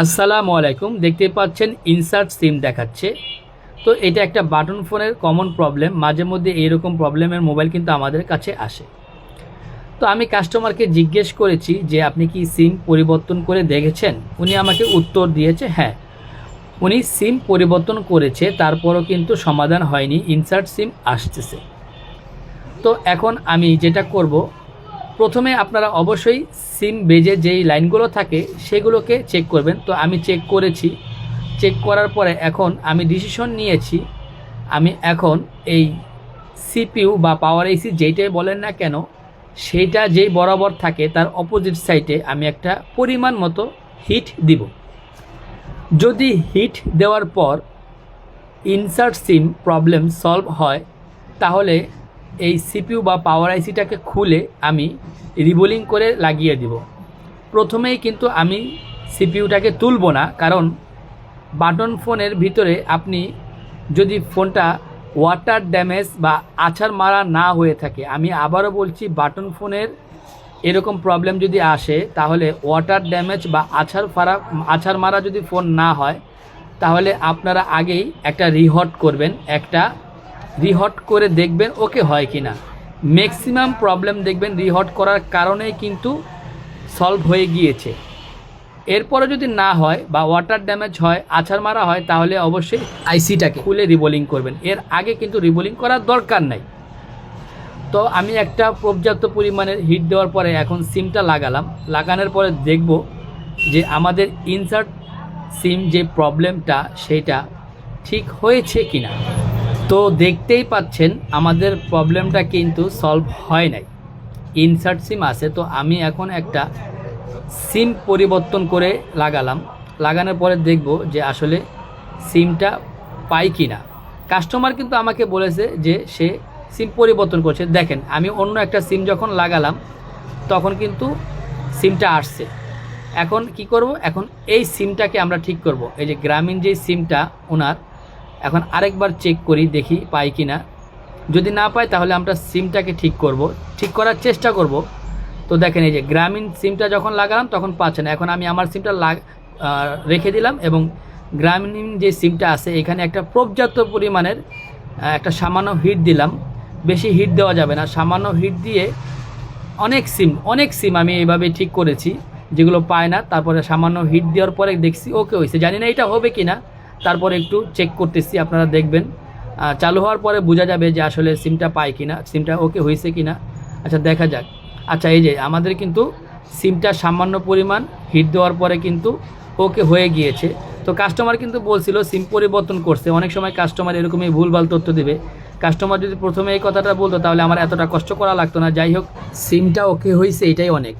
আসসালামু আলাইকুম, দেখতে পাচ্ছেন ইনসার্ট সিম দেখাচ্ছে। তো এটা একটা বাটন ফোনের কমন প্রবলেম মাঝে মধ্যে এইরকম প্রবলেমের মোবাইল কিন্তু আমাদের কাছে আসে। তো আমি কাস্টমারকে জিজ্ঞেস করেছি যে, আপনি কি সিম পরিবর্তন করে দেখেছেন? উনি আমাকে উত্তর দিয়েছে হ্যাঁ। উনি সিম পরিবর্তন করেছে, তারপরও কিন্তু সমাধান হয়নি ইনসার্ট সিম আসতেছে। তো এখন আমি যেটা করব প্রথমে আপনারা অবশ্যই সিম বেজে যেই লাইনগুলো থাকে সেগুলোকে চেক করবেন। তো আমি চেক করেছি। চেক করার পরে এখন আমি ডিসিশন নিয়েছি। আমি এখন এই সিপিইউ বা পাওয়ার এসি যেইটাই বলেন না কেন, সেইটা যেই বরাবর থাকে তার অপোজিট সাইডে আমি একটা পরিমাণ মতো হিট দিব। যদি হিট দেওয়ার পর ইনসার্ট সিম প্রবলেম সলভ হয়, তাহলে এই সিপিউ বা পাওয়ার আইসিটাকে খুলে আমি রিবোলিং করে লাগিয়ে দিব। প্রথমেই কিন্তু আমি সিপিইউটাকে তুলব না, কারণ বাটন ফোনের ভিতরে আপনি যদি ফোনটা ওয়াটার ড্যামেজ বা আছাড় মারা না হয়ে থাকে, আমি আবারও বলছি বাটন ফোনের এরকম প্রবলেম যদি আসে, তাহলে ওয়াটার ড্যামেজ বা আছাড় ফারা, আছাড় মারা যদি ফোন না হয়, তাহলে আপনারা আগেই একটা রিহট করবেন, একটা রিহট করে দেখবেন ওকে হয় কি না ম্যাক্সিমাম প্রবলেম দেখবেন রিহট করার কারণেই কিন্তু সলভ হয়ে গিয়েছে। এরপরে যদি না হয় বা ওয়াটার ড্যামেজ হয় আছাড় মারা হয় তাহলে অবশ্যই আইসিটাকে খুলে রিবোলিং করবেন। এর আগে কিন্তু রিবোলিং করার দরকার নাই। তো আমি একটা পর্যাপ্ত পরিমাণের হিট দেওয়ার পরে এখন সিমটা লাগালাম। লাগানোর পরে দেখব যে আমাদের ইনসার্ট সিম যে প্রবলেমটা সেটা ঠিক হয়েছে কি না তো দেখতেই পাচ্ছেন, আমাদের প্রবলেমটা কিন্তু সলভ হয় নাই। ইনসার্ট সিম আছে, তো আমি এখন একটা সিম পরিবর্তন করে লাগালাম। লাগানোর পরে দেখব যে আসলে সিমটা পাই কি না কাস্টমার কিন্তু আমাকে বলেছে যে সে সিম পরিবর্তন করছে। দেখেন, আমি অন্য একটা সিম যখন লাগালাম, তখন কিন্তু সিমটা আসছে। এখন কি করব? এখন এই সিমটাকে আমরা ঠিক করব। এই যে গ্রামীণ যে সিমটা ওনার এখন আরেকবার চেক করি, দেখি পাই কি না যদি না পাই, তাহলে আমরা সিমটাকে ঠিক করব। ঠিক করার চেষ্টা করব। তো দেখেন এই যে, গ্রামীণ সিমটা যখন লাগালাম, তখন পাচ্ছে না। এখন আমি আমার সিমটা লাগ রেখে দিলাম এবং গ্রামীণ যে সিমটা আছে, এখানে একটা পর্যাপ্ত পরিমাণের একটা সামান্য হিট দিলাম। বেশি হিট দেওয়া যাবে না। সামান্য হিট দিয়ে অনেক সিম অনেক সিম আমি এইভাবে ঠিক করেছি, যেগুলো পায় না। তারপরে সামান্য হিট দেওয়ার পরে দেখছি ওকে হয়েছে। জানি না এটা হবে কি না তারপরে একটু চেক করতেছি, আপনারা দেখবেন। চালু হওয়ার পরে বোঝা যাবে যে আসলে সিমটা পায় কি না সিমটা ওকে হয়েছে কি না আচ্ছা দেখা যাক। আচ্ছা এই যে আমাদের কিন্তু সিমটা সামান্য পরিমাণ হিট দেওয়ার পরে কিন্তু ওকে হয়ে গিয়েছে। তো কাস্টমার কিন্তু বলছিল সিম পরিবর্তন করছে। অনেক সময় কাস্টমার এরকমই ভুলভাল তথ্য দেবে। কাস্টমার যদি প্রথমে এই কথাটা বলতো, তাহলে আমার এতটা কষ্ট করা লাগতো না। যাই হোক সিমটা ওকে হয়েছে, এটাই অনেক।